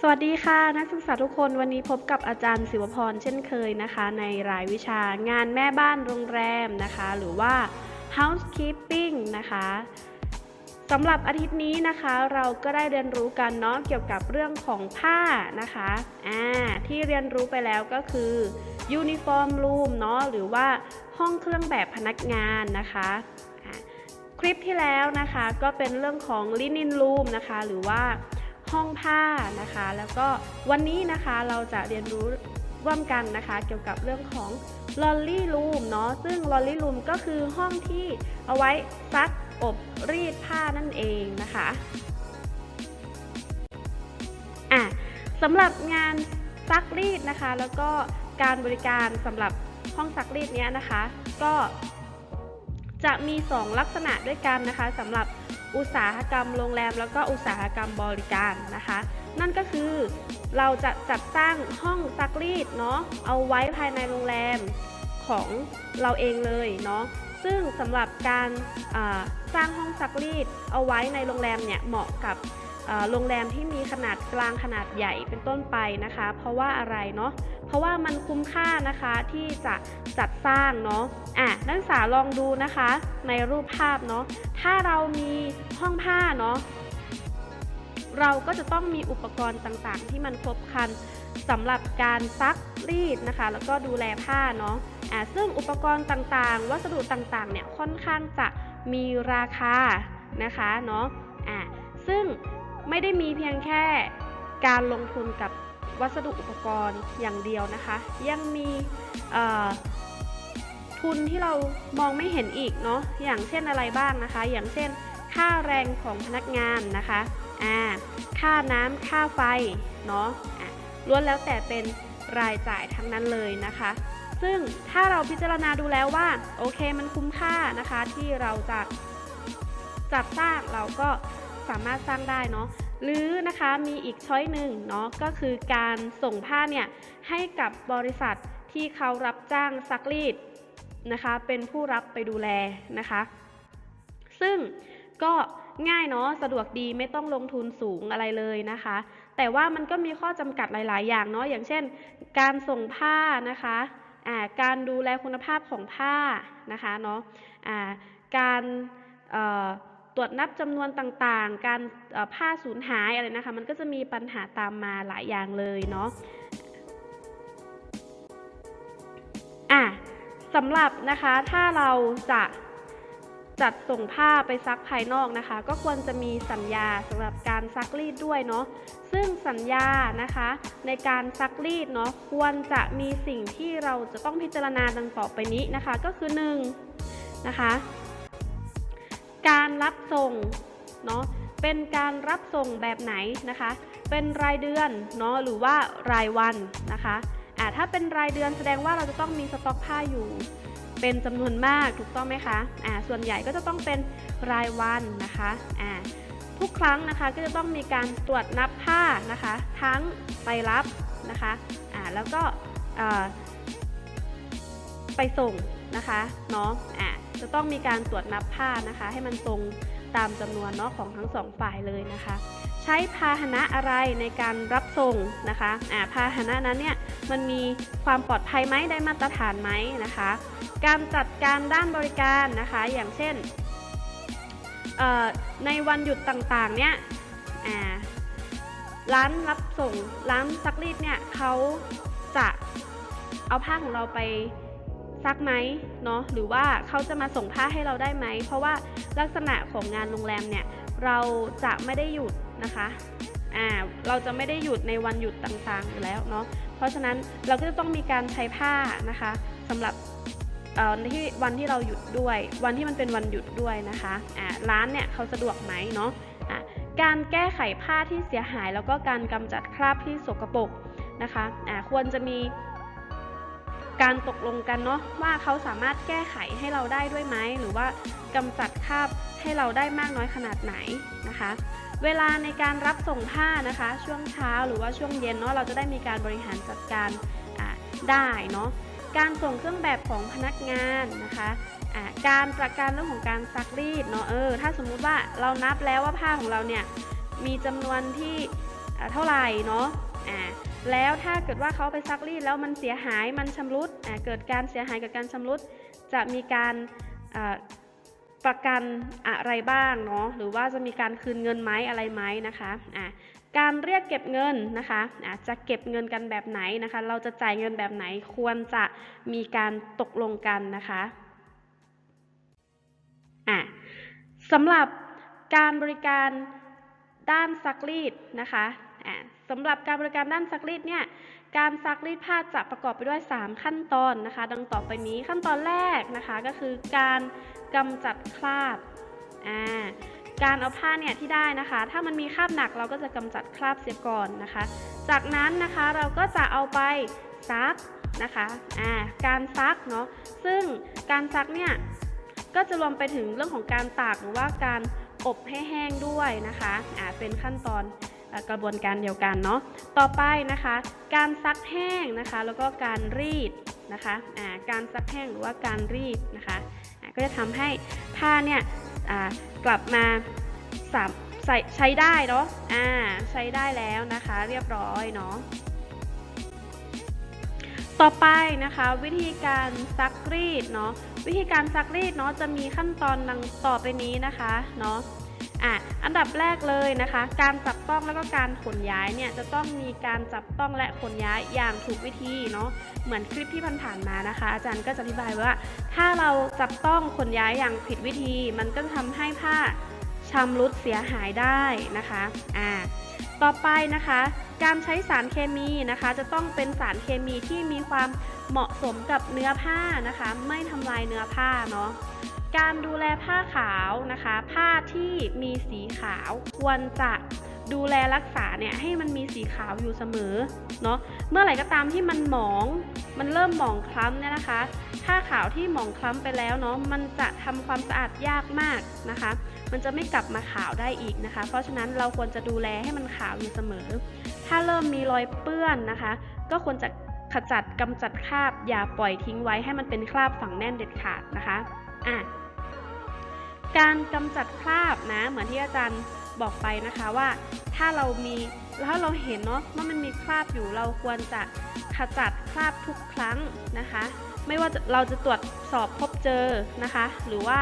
สวัสดีค่ะ นักศึกษาทุกคนวันนี้พบกับอาจารย์ศิวพรเช่นเคยนะคะ ในรายวิชางานแม่บ้านโรงแรมนะคะ หรือว่า housekeeping นะคะสำหรับอาทิตย์นี้นะคะเราก็ได้เรียนรู้กันเนาะเกี่ยวกับเรื่องของผ้านะคะอ่าที่เรียนรู้ไปแล้วก็คือ uniform room เนาะหรือว่าห้องเครื่องแบบพนักงานนะคะคลิปที่แล้วนะคะก็เป็นเรื่องของ linen room นะคะ หรือว่า ห้องผ้านะคะ แล้วก็วันนี้นะคะเราจะเรียนรู้ร่วมกันนะคะ เกี่ยวกับเรื่องของ Lolly Room เนาะซึ่ง Lolly Room ก็คือห้องที่เอาไว้ซักอบรีดผ้านั่นเองนะคะอะสำหรับงานซักรีดนะคะ แล้วก็การบริการสำหรับห้องซักรีดเนี้ยนะคะ ก็จะมี 2 ลักษณะด้วยกันนะคะสำหรับ อุตสาหกรรมโรงแรม แล้วก็อุตสาหกรรมบริการนะคะ นั่นก็คือเราจะจัดสร้างห้องซักรีดเนาะเอาไว้ภายในโรงแรมของเราเองเลยเนาะซึ่งสำหรับการสร้างห้องซักรีดเอาไว้ในโรงแรมเนี่ยเหมาะกับ โรงแรมที่มีขนาดกลางขนาดใหญ่เป็นต้นไปนะคะ เพราะว่าอะไรเนาะเพราะว่ามันคุ้มค่านะคะที่จะจัดสร้างเนาะอะนักศึกษาลองดูนะคะในรูปภาพเนาะถ้าเรามีห้องผ้าเนาะเราก็จะต้องมีอุปกรณ์ต่างๆ ที่มันครบครันสำหรับการซักรีดนะคะ แล้วก็ดูแลผ้าเนาะอ่าซึ่งอุปกรณ์ต่างๆ วัสดุต่างๆเนี่ยค่อนข้างจะมีราคานะคะเนาะอ่าซึ่ง ไม่ได้มีเพียงแค่การลงทุนกับวัสดุอุปกรณ์อย่างเดียวนะคะ ยังมีทุนที่เรามองไม่เห็นอีกเนาะอย่างเช่นอะไรบ้างนะคะ อย่างเช่น ค่าแรงของพนักงานนะคะอ่าค่าน้ำค่าไฟเนาะะล้วนแล้วแต่เป็นรายจ่ายทั้งนั้นเลยนะคะ ซึ่งถ้าเราพิจารณาดูแล้วว่า โอเคมันคุ้มค่านะคะที่เราจะจัดสร้างเราก็ สามารถสร้างได้เนาะหรือนะคะมีอีกช้อยหนึ่งเนาะก็คือการส่งผ้าเนี่ยให้กับบริษัทที่เขารับจ้างซักรีดนะคะเป็นผู้รับไปดูแลนะคะ ซึ่งก็ง่ายเนาะสะดวกดีไม่ต้องลงทุนสูงอะไรเลยนะคะ แต่ว่ามันก็มีข้อจำกัดหลาย ๆ อย่างเนาะอย่างเช่น การส่งผ้านะคะอ่าการดูแลคุณภาพของผ้านะคะเนาะอ่าการ ตรวจนับจำนวนต่างๆ การผ้าสูญหายอะไรนะคะ มันก็จะมีปัญหาตามมาหลายอย่างเลยเนาะอะสำหรับนะคะถ้าเราจะจัดส่งผ้าไปซักภายนอกนะคะ ก็ควรจะมีสัญญาสำหรับการซักรีดด้วยเนาะซึ่งสัญญานะคะในการซักรีดเนาะควรจะมีสิ่งที่เราจะต้องพิจารณาดังต่อไปนี้นะคะ ก็คือ1นะคะ การรับส่งเนาะเป็นการรับส่งแบบไหนนะคะ เป็นรายเดือนเนาะหรือว่ารายวันนะคะอ่าถ้าเป็นรายเดือนแสดงว่าเราจะต้องมีสต็อกผ้าอยู่ เป็นจำนวนมากถูกต้องไหมคะอ่าส่วนใหญ่ก็จะต้องเป็นรายวันนะคะอ่าทุกครั้งนะคะก็จะต้องมีการตรวจนับผ้านะคะ ทั้งไปรับนะคะอ่าแล้วก็อ่าไปส่ง นะคะเนาะอ่าจะต้องมีการตรวจนับผ้านะคะ ให้มันตรงตามจำนวนเนาะของทั้งสองฝ่ายเลยนะคะ ใช้พาหนะอะไรในการรับส่งนะคะอ่าพาหนะนั้นเนี่ยมันมีความปลอดภัยไหมได้มาตรฐานไหมนะคะ การจัดการด้านบริการนะคะ อย่างเช่นในวันหยุดต่างๆเนี่ยร้านรับส่งร้านซักรีดเนี่ยเขาจะเอาผ้าของเราไป ซักไหมเนาะหรือว่าเขาจะมาส่งผ้าให้เราได้ไหม เพราะว่าลักษณะของงานโรงแรมเนี่ยเราจะไม่ได้หยุดนะคะอ่าเราจะไม่ได้หยุดในวันหยุดต่างๆอยู่แล้วเนาะเพราะฉะนั้นเราก็จะต้องมีการใช้ผ้านะคะสำหรับเอ่อที่วันที่เราหยุดด้วย วันที่มันเป็นวันหยุดด้วยนะคะอ่าร้านเนี่ยเขาสะดวกไหมเนาะอ่าการแก้ไขผ้าที่เสียหาย แล้วก็การกำจัดคราบที่สกปรกนะคะอ่าควรจะมี การตกลงกันเนาะว่าเขาสามารถแก้ไขให้เราได้ด้วยไหมหรือว่ากำจัดคราบให้เราได้มากน้อยขนาดไหนนะคะ เวลาในการรับส่งผ้านะคะ ช่วงเช้าหรือว่าช่วงเย็นเนาะเราจะได้มีการบริหารจัดการได้เนาะการส่งเครื่องแบบของพนักงานนะคะการประกันเรื่องของการซักรีดเนาะเออถ้าสมมุติว่าเรานับแล้วว่าผ้าของเราเนี่ยมีจำนวนที่เท่าไหร่เนาะอ่า แล้วถ้าเกิดว่าเขาไปซักรีดแล้วมันเสียหายมันชำรุดเกิดการเสียหายกับการชำรุด จะมีการประกันอะไรบ้างเนาะหรือว่าจะมีการคืนเงินไหมอะไรไหมนะคะอ่าการเรียกเก็บเงินนะคะอาจะเก็บเงินกันแบบไหนนะคะ เราจะจ่ายเงินแบบไหนควรจะมีการตกลงกันนะคะอ่าสำหรับการบริการด้านซักรีดนะคะอ่า สำหรับการบริการด้านซักรีดเนี่ย การซักรีดผ้าจะประกอบไปด้วย 3 ขั้นตอนนะคะ ดังต่อไปนี้ขั้นตอนแรกนะคะก็คือการกำจัดคราบ อ่า การเอาผ้าเนี่ยที่ได้นะคะ ถ้ามันมีคราบหนักเราก็จะกำจัดคราบเสียก่อนนะคะ จากนั้นนะคะเราก็จะเอาไปซักนะคะ อ่า การซักเนาะ ซึ่งการซักเนี่ยก็จะรวมไปถึงเรื่องของการตากหรือว่าการอบให้แห้งด้วยนะคะ อ่า เป็นขั้นตอน กระบวนการเดียวกันเนาะต่อไปนะคะ การซักแห้งนะคะ แล้วก็การรีดนะคะอ่าการซักแห้งหรือว่าการรีดนะคะอ่าก็จะทำให้ผ้าเนี่ยกลับมาสามใส่ใช้ได้เนาะอ่าใช้ได้แล้วนะคะ เรียบร้อยเนาะต่อไปนะคะวิธีการซักรีดเนาะวิธีการซักรีดเนาะจะมีขั้นตอนดังต่อไปนี้นะคะเนาะ อะอันดับแรกเลยนะคะ การจับต้องแล้วก็การขนย้ายเนี่ยจะต้องมีการจับต้องและขนย้ายอย่างถูกวิธีเนาะเหมือนคลิปที่ผ่านๆมานะคะ อาจารย์ก็จะอธิบายว่า ถ้าเราจับต้องขนย้ายอย่างผิดวิธี มันก็จะทำให้ผ้าชำรุดเสียหายได้นะคะอ่า ต่อไปนะคะ การใช้สารเคมีนะคะ จะต้องเป็นสารเคมีที่มีความเหมาะสมกับเนื้อผ้านะคะ ไม่ทำลายเนื้อผ้าเนาะการดูแลผ้าขาวนะคะ ผ้าที่มีสีขาวควรจะดูแลรักษาเนี่ยให้มันมีสีขาวอยู่เสมอเนาะเมื่อไหร่ก็ตามที่มันหมอง มันเริ่มหมองคล้ำเนี่ยนะคะผ้าขาวที่หมองคล้ำไปแล้วเนาะมันจะทำความสะอาดยากมากนะคะ มันจะไม่กลับมาขาวได้อีกนะคะ เพราะฉะนั้นเราควรจะดูแลให้มันขาวอยู่เสมอ ถ้าเริ่มมีรอยเปื้อนนะคะ ก็ควรจะขจัดกำจัดคราบ อย่าปล่อยทิ้งไว้ให้มันเป็นคราบฝังแน่นเด็ดขาดนะคะอะการกำจัดคราบนะ เหมือนที่อาจารย์บอกไปนะคะว่า ถ้าเรามีถ้าเราเห็นเนาะว่ามันมีคราบอยู่เราควรจะขจัดคราบทุกครั้งนะคะ ไม่ว่าเราจะตรวจสอบพบเจอนะคะ หรือว่า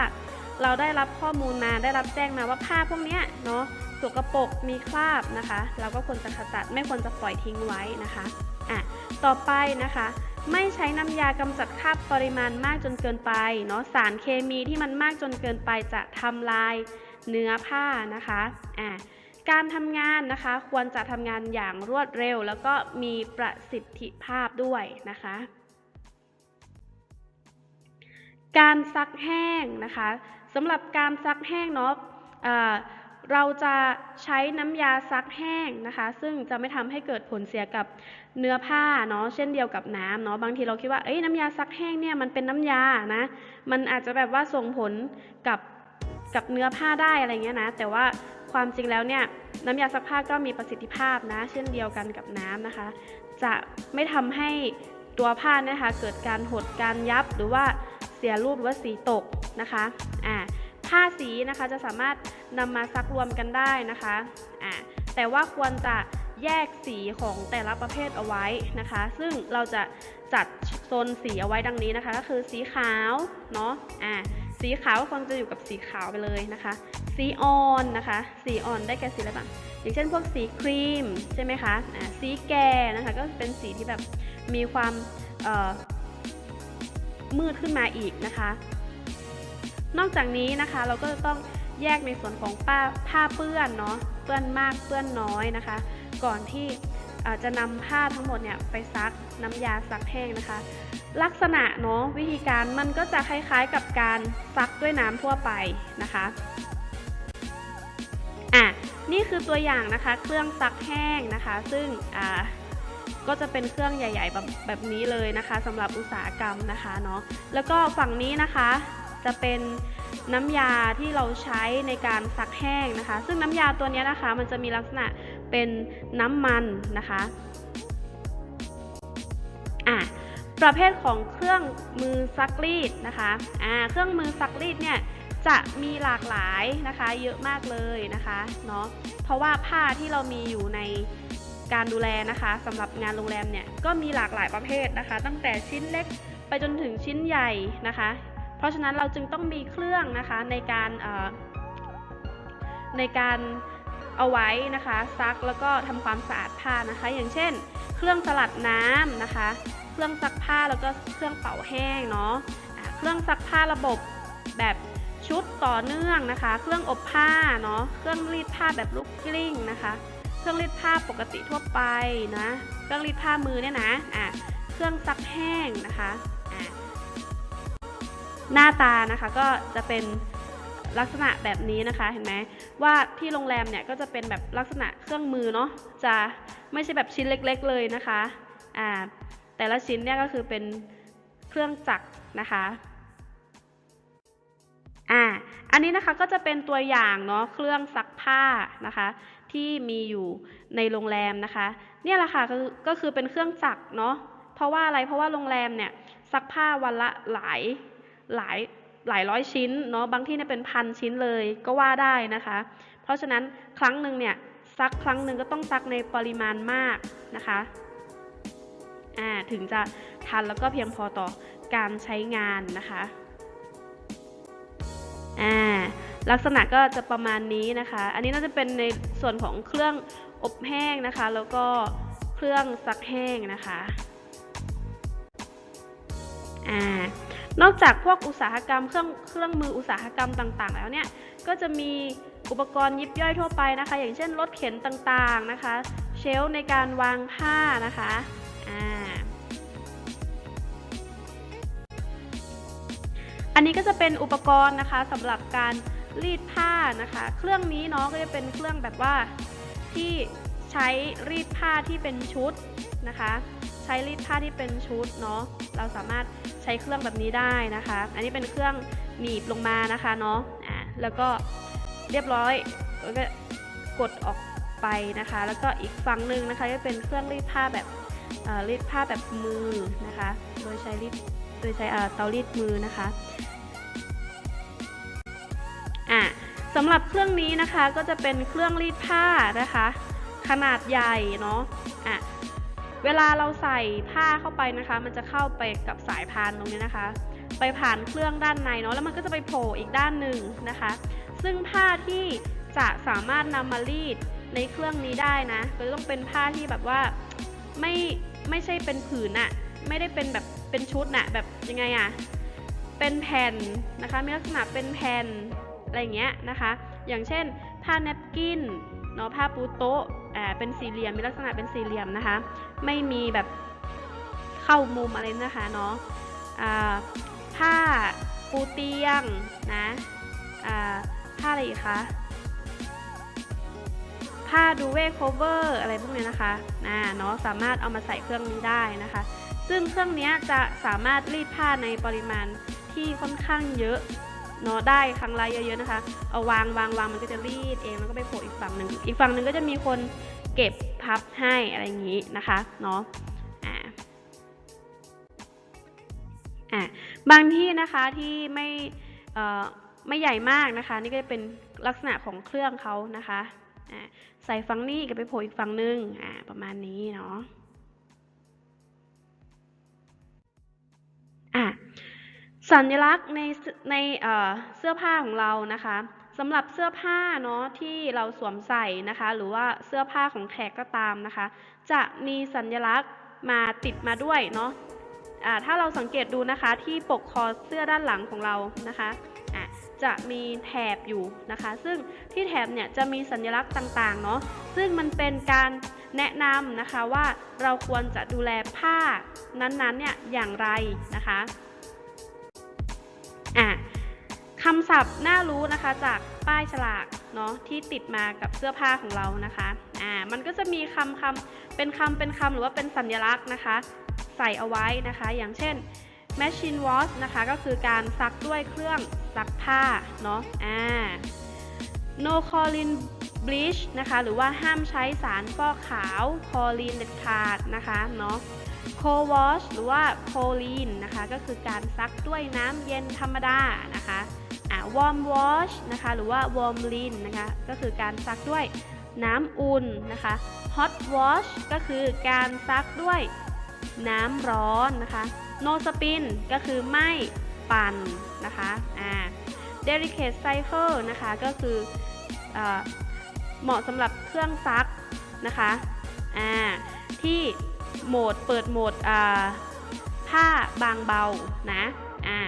เราได้รับข้อมูลมาได้รับแจ้งมาว่าผ้าพวกนี้เนาะสกปรกมีคราบนะคะ เราก็ควรจะขจัดไม่ควรจะปล่อยทิ้งไว้นะคะอะต่อไปนะคะ ไม่ใช้น้ำยากำจัดคราบปริมาณมากจนเกินไปเนาะสารเคมีที่มันมากจนเกินไปจะทำลายเนื้อผ้านะคะอ่าการทำงานนะคะ ควรจะทำงานอย่างรวดเร็ว แล้วก็มีประสิทธิภาพด้วยนะคะ การซักแห้งนะคะ สำหรับการซักแห้งเนาะเอ่อเราจะใช้น้ำยาซักแห้งนะคะ ซึ่งจะไม่ทำให้เกิดผลเสียกับเนื้อผ้าเนาะเช่นเดียวกับน้ำเนาะบางทีเราคิดว่าเอ้ยน้ำยาซักแห้งเนี่ยมันเป็นน้ำยานะ มันอาจจะแบบว่าส่งผลกับกับเนื้อผ้าได้อะไรเงี้ยนะ แต่ว่าความจริงแล้วเนี่ยน้ำยาซักผ้าก็มีประสิทธิภาพนะ เช่นเดียวกันกับน้ำนะคะ จะไม่ทำให้ตัวผ้านะคะเกิดการหดการยับหรือว่า สียรูปหรือว่าสีตกนะคะอ่าผ้าสีนะคะจะสามารถนำมาซักรวมกันได้นะคะอ่าแต่ว่าควรจะแยกสีของแต่ละประเภทเอาไว้นะคะ ซึ่งเราจะจัดโซนสีเอาไว้ดังนี้นะคะ ก็คือสีขาวเนาะอ่าสีขาวควรจะอยู่กับสีขาวไปเลยนะคะ สีอ่อนนะคะ สีอ่อนได้แก่สีอะไรบ้างอย่างเช่นพวกสีครีมใช่ไหมคะอ่าสีแก่นะคะ ก็เป็นสีที่แบบมีความเอ่อ มืดขึ้นมาอีกนะคะ นอกจากนี้นะคะเราก็จะต้องแยกในส่วนของป้าผ้าเปื้อนเนาะเปื้อนมากเปื้อนน้อยนะคะ ก่อนที่จะนำผ้าทั้งหมดเนี่ยไปซักน้ำยาซักแห้งนะคะ ลักษณะเนาะวิธีการมันก็จะคล้ายๆกับการซักด้วยน้ำทั่วไปนะคะอะนี่คือตัวอย่างนะคะ เครื่องซักแห้งนะคะ ซึ่งอ่า ก็จะเป็นเครื่องใหญ่ ๆ แบบแบบนี้เลยนะคะสำหรับอุตสาหกรรมนะคะเนาะแล้วก็ฝั่งนี้นะคะจะเป็นน้ำยาที่เราใช้ในการซักแห้งนะคะ ซึ่งน้ำยาตัวนี้นะคะ มันจะมีลักษณะเป็นน้ำมันนะคะอะประเภทของเครื่องมือซักรีดนะคะอ่าเครื่องมือซักรีดเนี่ยจะมีหลากหลายนะคะ เยอะมากเลยนะคะเนาะเพราะว่าผ้าที่เรามีอยู่ใน การดูแลนะคะสำหรับงานโรงแรมเนี่ยก็มีหลากหลายประเภทนะคะ ตั้งแต่ชิ้นเล็กไปจนถึงชิ้นใหญ่นะคะ เพราะฉะนั้นเราจึงต้องมีเครื่องนะคะในการในการเอาไว้นะคะซักแล้วก็ทำความสะอาดผ้านะคะ อย่างเช่น เครื่องสลัดน้ำนะคะ เครื่องซักผ้าแล้วก็เครื่องเป่าแห้งเนาะะเครื่องซักผ้าระบบแบบชุดต่อเนื่องนะคะ เครื่องอบผ้าเนาะเครื่องรีดผ้าแบบลูกกลิ้งนะคะ เครื่องรีดผ้าปกติทั่วไปนะ เครื่องรีดผ้ามือเนี่ยนะอะเครื่องซักแห้งนะคะอะหน้าตานะคะก็จะเป็นลักษณะแบบนี้นะคะเห็นไหมว่าที่โรงแรมเนี่ยก็จะเป็นแบบลักษณะเครื่องมือเนาะจะไม่ใช่แบบชิ้นเล็ก ๆ เลยนะคะอ่าแต่ละชิ้นเนี่ยก็คือเป็นเครื่องจักรนะคะอ่าอันนี้นะคะก็จะเป็นตัวอย่างเนาะเครื่องซักผ้านะคะ ที่มีอยู่ในโรงแรมนะคะ เนี่ยแหละค่ะก็คือก็คือเป็นเครื่องจักเนาะเพราะว่าอะไรเพราะว่าโรงแรมเนี่ยซักผ้าวันละหลายหลายหลายร้อยชิ้นเนาะบางที่เนี่ยเป็นพันชิ้นเลยก็ว่าได้นะคะ เพราะฉะนั้นครั้งหนึ่งเนี่ยซักครั้งหนึ่งก็ต้องซักในปริมาณมากนะคะอ่าถึงจะทันแล้วก็เพียงพอต่อการใช้งานนะคะอ่า ลักษณะก็จะประมาณนี้นะคะ อันนี้น่าจะเป็นในส่วนของเครื่องอบแห้งนะคะ แล้วก็เครื่องซักแห้งนะคะอ่านอกจากพวกอุตสาหกรรมเครื่องเครื่องมืออุตสาหกรรมต่างๆ แล้วเนี่ยก็จะมีอุปกรณ์ยิบย่อยทั่วไปนะคะ อย่างเช่นรถเข็นต่างๆนะคะ เชลในการวางผ้านะคะอ่าอันนี้ก็จะเป็นอุปกรณ์นะคะสำหรับการ รีดผ้านะคะ เครื่องนี้เนาะก็จะเป็นเครื่องแบบว่าที่ใช้รีดผ้าที่เป็นชุดนะคะ ใช้รีดผ้าที่เป็นชุดเนาะเราสามารถใช้เครื่องแบบนี้ได้นะคะ อันนี้เป็นเครื่องหนีบลงมานะคะเนาะอ่าแล้วก็เรียบร้อยก็กดออกไปนะคะ แล้วก็อีกฝั่งหนึ่งนะคะก็เป็นเครื่องรีดผ้าแบบรีดผ้าแบบมือนะคะ โดยใช้รีดโดยใช้เตารีดมือนะคะ สำหรับเครื่องนี้นะคะก็จะเป็นเครื่องรีดผ้านะคะ ขนาดใหญ่เนาะอะเวลาเราใส่ผ้าเข้าไปนะคะ มันจะเข้าไปกับสายพานตรงนี้นะคะ ไปผ่านเครื่องด้านในเนาะแล้วมันก็จะไปโผล่อีกด้านหนึ่งนะคะ ซึ่งผ้าที่จะสามารถนำมารีดในเครื่องนี้ได้นะ ก็จะต้องเป็นผ้าที่แบบว่าไม่ไม่ใช่เป็นผืนอะไม่ได้เป็นแบบเป็นชุดน่ะแบบยังไงอะเป็นแผ่นนะคะมีลักษณะเป็นแผ่น อะไรเงี้ยนะคะ อย่างเช่น ผ้าแนปกินเนาะผ้าปูโต๊ะอ่าเป็นสี่เหลี่ยมมีลักษณะเป็นสี่เหลี่ยมนะคะ ไม่มีแบบเข้ามุมอะไรนะคะเนาะอ่าผ้าปูเตียงนะอ่าผ้าอะไรอีกคะผ้าดูเว c เวอร์อะไรพวกนี้นะคะอ่าเนาะสามารถเอามาใส่เครื่องนี้ได้นะคะ ซึ่งเครื่องนี้จะสามารถรีดผ้าในปริมาณที่ค่อนข้างเยอะ เนาะได้ครั้งละเยอะๆนะคะ เอาวางวางวางมันก็จะรีดเองแล้วก็ไปโผล่อีกฝั่งหนึ่งอีกฝั่งหนึ่งก็จะมีคนเก็บพับให้อะไรอย่างนี้นะคะเนาะอ่าอ่าบางที่นะคะที่ไม่เอ่อไม่ใหญ่มากนะคะ นี่ก็จะเป็นลักษณะของเครื่องเขานะคะอ่าใส่ฝั่งนี้ก็ไปโผล่อีกฝั่งหนึ่งอ่าประมาณนี้เนาะอะ สัญลักษณ์ในในเสื้อผ้าของเรานะคะสำหรับเสื้อผ้าเนาะที่เราสวมใส่นะคะ หรือว่าเสื้อผ้าของแขกก็ตามนะคะ จะมีสัญลักษณ์มาติดมาด้วยเนาะอ่าถ้าเราสังเกตดูนะคะที่ปกคอเสื้อด้านหลังของเรานะคะะจะมีแถบอยู่นะคะ ซึ่งที่แถบเนี่ยจะมีสัญลักษณ์ต่างๆเนาะซึ่งมันเป็นการแนะนำนะคะว่าเราควรจะดูแลผ้านั้นๆเนี่ยอย่างไรนะคะ อะคำศัพท์น่ารู้นะคะจากป้ายฉลากเนาะที่ติดมากับเสื้อผ้าของเรานะคะอ่ามันก็จะมีคำคำเป็นคำเป็นคำหรือว่าเป็นสัญลักษณ์นะคะ ใส่เอาไว้นะคะ อย่างเช่น machine wash นะคะก็คือการซักด้วยเครื่องซักผ้าเนาะอ่า no chlorine bleach นะคะหรือว่าห้ามใช้สารฟอกขาวคลอรีนเด็ดขาดนะคะเนาะ cold wash หรือว่า chlorine นะคะ ก็คือการซักด้วยน้ำเย็นธรรมดานะคะอ่า warm wash นะคะ หรือว่า warm lin นะคะ ก็คือการซักด้วยน้ำอุ่นนะคะ hot wash ก็คือการซักด้วยน้ำร้อนนะคะ no spin ก็คือไม่ปั่นนะคะอ่า delicate cycle นะคะก็คืออเหมาะสำหรับเครื่องซักนะคะอ่าที่ โหมดเปิดโหมดผ้าบางเบานะอ่า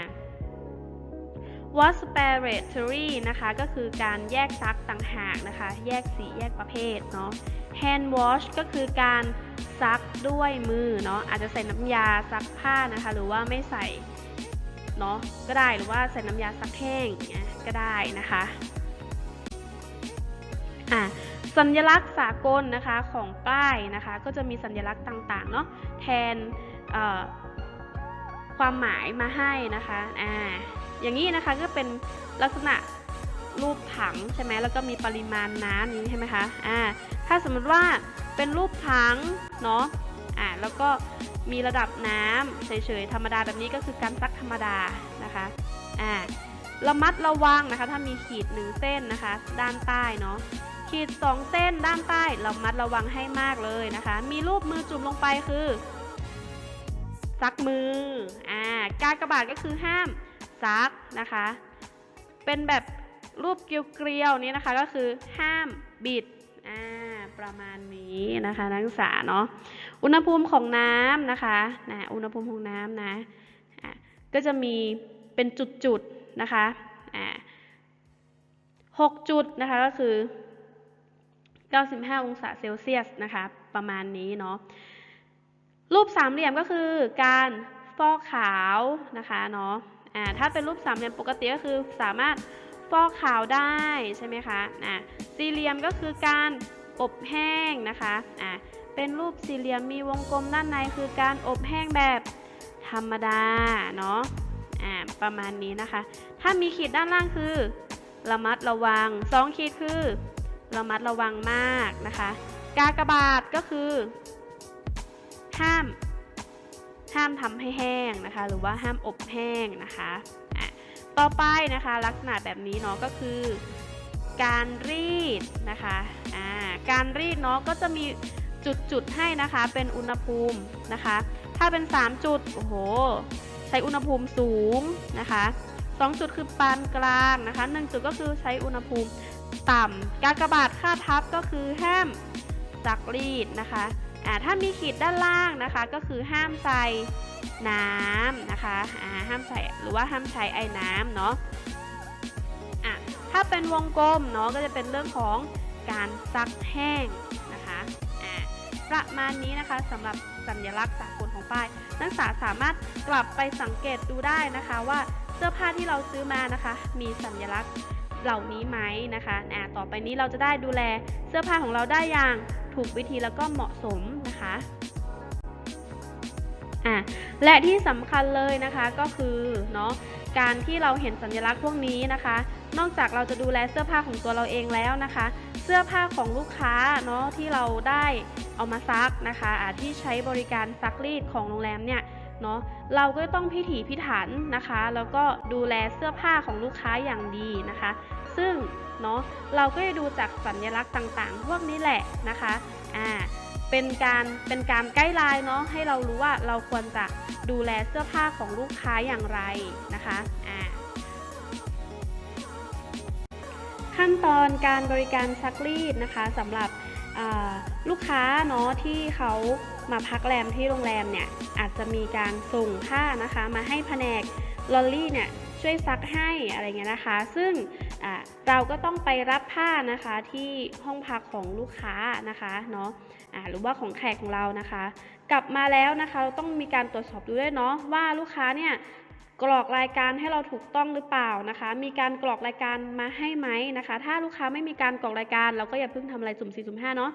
wasparatory นะคะก็คือการแยกซักต่างหากนะคะ แยกสีแยกประเภทเนาะ hand wash ก็คือการซักด้วยมือเนาะอาจจะใส่น้ำยาซักผ้านะคะ หรือว่าไม่ใส่เนาะก็ได้หรือว่าใส่น้ำยาซักแห้งก็ได้นะคะอะ สัญลักษณ์สากลนะคะของป้ายนะคะ ก็จะมีสัญลักษณ์ต่างๆเนาะแทนความหมายมาให้นะคะอ่าอย่างนี้นะคะก็เป็นลักษณะรูปถังใช่ไหมแล้วก็มีปริมาณน้ำนี้ใช่ไหมคะอ่าถ้าสมมติว่าเป็นรูปถังเนาะอ่าแล้วก็มีระดับน้ำเฉยๆธรรมดาแบบนี้ก็คือการซักธรรมดานะคะอ่าระมัดระวังนะคะ ถ้ามีขีดหนึ่งเส้นนะคะ ด้านใต้เนาะ ขีด 2 เส้นด้านใต้เรามัดระวังให้มากเลยนะคะ มีรูปมือจุ่มลงไปคือซักมืออ่าการกระบาดก็คือห้ามซักนะคะ เป็นแบบรูปเกลียวๆนี้นะคะก็คือห้ามบิดอ่าประมาณนี้นะคะ นักศึกษาเนาะอุณหภูมิของน้ำนะคะนะอุณหภูมิของน้ำนะอะก็จะมีเป็นจุดๆนะคะอ่าหกจุดนะคะก็คือ 95 องศาเซลเซียสนะคะ ประมาณนี้เนาะ รูปสามเหลี่ยมก็คือการฟอกขาวนะคะเนาะอ่าถ้าเป็นรูปสามเหลี่ยมปกติก็คือสามารถฟอกขาวได้ใช่ไหมคะอ่าสี่เหลี่ยมก็คือการอบแห้งนะคะอ่าเป็นรูปสี่เหลี่ยมมีวงกลมด้านในคือการอบแห้งแบบธรรมดาเนาะอ่าประมาณนี้นะคะ ถ้ามีขีดด้านล่างคือ ระมัดระวังสองขีดคือ ระมัดระวังมากนะคะ กากบาทก็คือ ห้าม ห้ามทำให้แห้งนะคะ หรือว่าห้ามอบแห้งนะคะะต่อไปนะคะลักษณะแบบนี้เนาะก็คือ การรีดนะคะการรีดเนาะก็จะมีจุดๆให้นะคะเป็นอุณหภูมินะคะ ถ้าเป็น 3 จุดโอ้โหใช้อุณหภูมิสูงนะคะ 2 จุดคือปานกลางนะคะ 1 จุดก็คือใช้อุณหภูมิ ต่ำกากบาทค่าทับก็คือห้ามซักรีดนะคะอ่าถ้ามีขีดด้านล่างนะคะ ก็คือห้ามใส่น้ำนะคะอ่าห้ามใส่หรือว่าห้ามใช้ไอ้น้ำเนาะอะถ้าเป็นวงกลมเนาะก็จะเป็นเรื่องของการซักแห้งนะคะอ่าประมาณนี้นะคะสำหรับสัญลักษณ์สากลของป้าย นักศึกษาสามารถกลับไปสังเกตดูได้นะคะว่าเสื้อผ้าที่เราซื้อมานะคะ มีสัญลักษณ์ เหล่านี้ไหมนะคะอ่าต่อไปนี้เราจะได้ดูแลเสื้อผ้าของเราได้อย่างถูกวิธีแล้วก็เหมาะสมนะคะอ่าและที่สำคัญเลยนะคะก็คือเนาะการที่เราเห็นสัญลักษณ์พวกนี้นะคะ นอกจากเราจะดูแลเสื้อผ้าของตัวเราเองแล้วนะคะ เสื้อผ้าของลูกค้าเนาะที่เราได้เอามาซักนะคะอ่าที่ใช้บริการซักรีดของโรงแรมเนี่ย เนาะเราก็ต้องพิถีพิถันนะคะ แล้วก็ดูแลเสื้อผ้าของลูกค้าอย่างดีนะคะ ซึ่งเนาะเราก็จะดูจากสัญลักษณ์ต่างๆ พวกนี้แหละนะคะอ่าเป็นการเป็นการใกล้ไลน์เนาะให้เรารู้ว่าเราควรจะดูแลเสื้อผ้าของลูกค้าอย่างไรนะคะอ่าขั้นตอนการบริการซักรีดนะคะสำหรับ ลูกค้าเนาะที่เขามาพักแรมที่โรงแรมเนี่ยอาจจะมีการส่งผ้านะคะ มาให้แผนกลอลลี่เนี่ยช่วยซักให้อะไรเงี้ยนะคะ ซึ่งเราก็ต้องไปรับผ้านะคะที่ห้องพักของลูกค้านะคะเนาะหรือว่าของแขกของเรานะคะ กลับมาแล้วนะคะ เราต้องมีการตรวจสอบดูด้วยเนาะว่าลูกค้าเนี่ย กรอกรายการให้เราถูกต้องหรือเปล่านะคะ มีการกรอกรายการมาให้ไหมนะคะ ถ้าลูกค้าไม่มีการกรอกรายการ เราก็อย่าเพิ่งทำอะไรสุ่มสี่สุ่มห้าเนาะ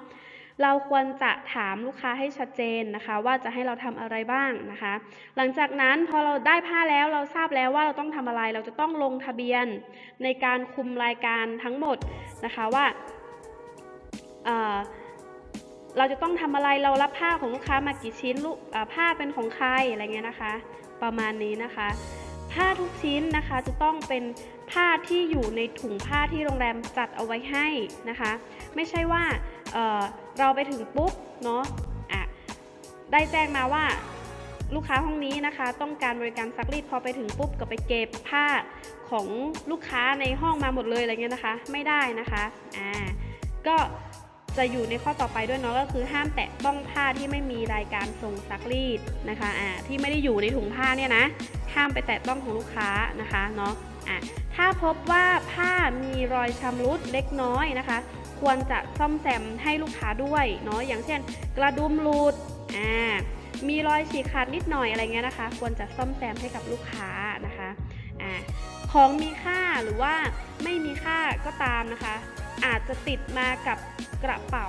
เราควรจะถามลูกค้าให้ชัดเจนนะคะ ว่าจะให้เราทำอะไรบ้างนะคะ หลังจากนั้นพอเราได้ผ้าแล้วเราทราบแล้วว่าเราต้องทำอะไร เราจะต้องลงทะเบียนในการคุมรายการทั้งหมดนะคะว่าเเราจะต้องทำอะไรเรารับผ้าของลูกค้ามากี่ชิ้นลูกผ้าเป็นของใครอะไรเงี้ยนะคะ ประมาณนี้นะคะ ผ้าทุกชิ้นนะคะจะต้องเป็นผ้าที่อยู่ในถุงผ้าที่โรงแรมจัดเอาไว้ให้นะคะ ไม่ใช่ว่าเเราไปถึงปุ๊บเนาะอะได้แจ้งมาว่าลูกค้าห้องนี้นะคะ ต้องการบริการซักรีดพอไปถึงปุ๊บก็ไปเก็บผ้าของลูกค้าในห้องมาหมดเลยอะไรเงี้ยนะคะ ไม่ได้นะคะอ่าก็ จะอยู่ในข้อต่อไปด้วยเนาะก็คือห้ามแตะต้องผ้าที่ไม่มีรายการส่งซักรีดนะคะอ่าที่ไม่ได้อยู่ในถุงผ้าเนี่ยนะห้ามไปแตะต้องของลูกค้านะคะเนาะอะถ้าพบว่าผ้ามีรอยชำรุดเล็กน้อยนะคะ ควรจะซ่อมแซมให้ลูกค้าด้วยเนาะอย่างเช่น กระดุมหลุดอ่ามีรอยฉีกขาดนิดหน่อยอะไรเงี้ยนะคะ ควรจะซ่อมแซมให้กับลูกค้านะคะอ่าของมีค่าหรือว่าไม่มีค่าก็ตามนะคะ อาจจะติดมากับกระเป๋า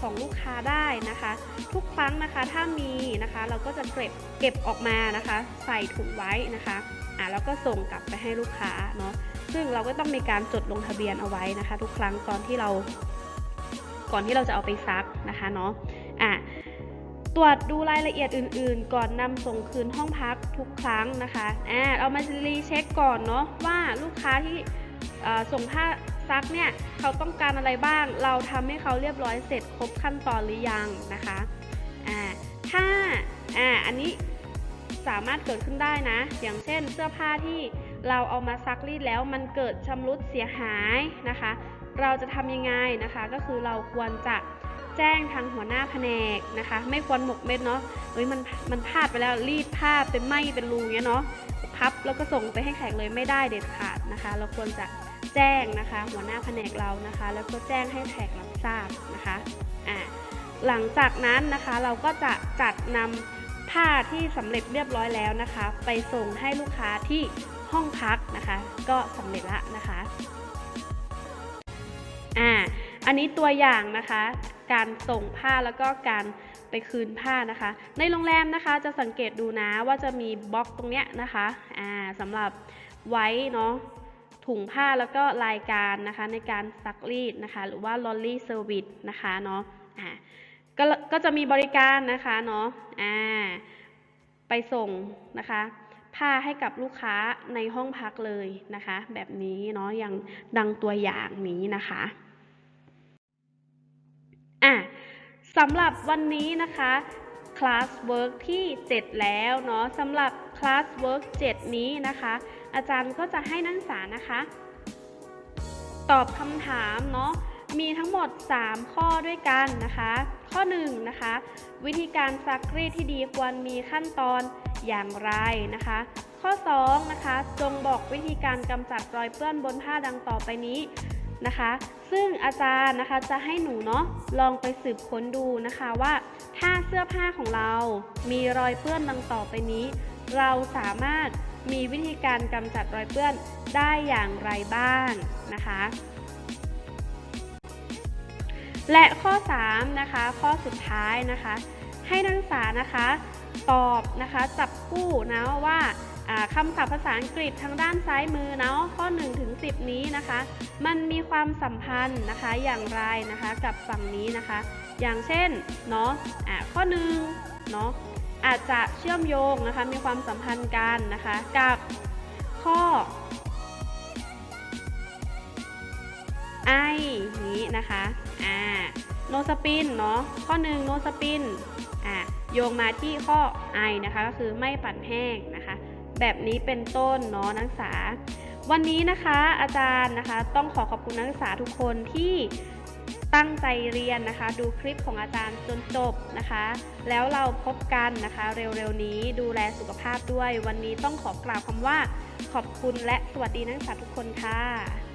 ของลูกค้าได้นะคะ ทุกครั้งนะคะถ้ามีนะคะ เราก็จะเก็บเก็บออกมานะคะ ใส่ถุงไว้นะคะอ่าแล้วก็ส่งกลับไปให้ลูกค้าเนาะซึ่งเราก็ต้องมีการจดลงทะเบียนเอาไว้นะคะ ทุกครั้งตอนที่เรา ก่อนที่เราจะเอาไปซักนะคะเนาะอะตรวจดูรายละเอียดอื่น ๆ ก่อนนำส่งคืนห้องพักทุกครั้งนะคะอ่าเอามารีเช็คก่อนเนาะว่าลูกค้าที่ส่งผ้า ซักเนี่ยเขาต้องการอะไรบ้าง เราทำให้เขาเรียบร้อยเสร็จครบขั้นตอนหรือยังนะคะอ่าถ้าอ่าอันนี้สามารถเกิดขึ้นได้นะ อย่างเช่นเสื้อผ้าที่เราเอามาซักรีดแล้วมันเกิดชำรุดเสียหายนะคะ เราจะทำยังไงนะคะ ก็คือเราควรจะแจ้งทางหัวหน้าแผนกนะคะ ไม่ควรหมกเม็ดเนาะเฮ้ยมันมันพลาดไปแล้วรีดผ้าเป็นไหมเป็นรูเงี้ยเนาะพับแล้วก็ส่งไปให้แขกเลยไม่ได้เด็ดขาดนะคะ เราควรจะ แจ้งนะคะ หัวหน้าแผนกเรานะคะ แล้วก็แจ้งให้แขกรับทราบนะคะอ่าหลังจากนั้นนะคะเราก็จะจัดนำผ้าที่สำเร็จเรียบร้อยแล้วนะคะ ไปส่งให้ลูกค้าที่ห้องพักนะคะ ก็สำเร็จละนะคะอ่าอันนี้ตัวอย่างนะคะ การส่งผ้าแล้วก็การไปคืนผ้านะคะ ในโรงแรมนะคะจะสังเกตดูนะว่าจะมีบล็อกตรงเนี้ยนะคะอ่าสำหรับไว้เนาะ ถุงผ้าแล้วก็รายการนะคะในการซักรีดนะคะหรือว่า laundry service นะคะเนาะอ่าก็ก็จะมีบริการนะคะเนาะอ่าไปส่งนะคะผ้าให้กับลูกค้าในห้องพักเลยนะคะ แบบนี้เนาะอย่างดังตัวอย่างนี้นะคะอะสำหรับวันนี้นะคะ คลาสเวิร์กที่ 7 แล้วเนาะสำหรับคลาสเวิร์ก7นี้นะคะ อาจารย์ก็จะให้นักศึกษานะคะ ตอบคำถามเนาะมีทั้งหมด 3 ข้อด้วยกันนะคะ ข้อ1นะคะ วิธีการซักรีดที่ดีควรมีขั้นตอนอย่างไรนะคะ ข้อ2นะคะจงบอกวิธีการกำจัดรอยเปื้อนบนผ้าดังต่อไปนี้ นะคะ ซึ่งอาจารย์นะคะจะให้หนูเนาะลองไปสืบค้นดูนะคะว่า ถ้าเสื้อผ้าของเรา มีรอยเปื้อนดังต่อไปนี้ เราสามารถมีวิธีการกำจัดรอยเปื้อนได้อย่างไรบ้างนะคะ และข้อ3นะคะข้อสุดท้ายนะคะ ให้นักศึกษานะคะ ตอบนะคะจับคู่นะว่าอ่า คำศัพท์ภาษาอังกฤษทางด้านซ้ายมือเนาะข้อ1ถึง10 นี้นะคะ มันมีความสัมพันธ์นะคะอย่างไรนะคะกับฝั่งนี้นะคะ อย่างเช่นเนาะอ่าข้อ1เนาะอาจจะเชื่อมโยงนะคะมีความสัมพันธ์กันนะคะกับข้อไอนี้นะคะอ่าโนสปินเนาะข้อหนึ่งโนสปินอ่าโยงมาที่ข้อไอนะคะก็คือไม่ปั่นแห้งนะ แบบนี้เป็นต้นเนาะนักศึกษา วันนี้นะคะอาจารย์นะคะต้องขอขอบคุณนักศึกษาทุกคนที่ตั้งใจเรียนนะคะ ดูคลิปของอาจารย์จนจบนะคะ แล้วเราพบกันนะคะ เร็วๆนี้ดูแลสุขภาพด้วย วันนี้ต้องขอกล่าวคำว่า ขอบคุณและสวัสดีนักศึกษาทุกคนค่ะ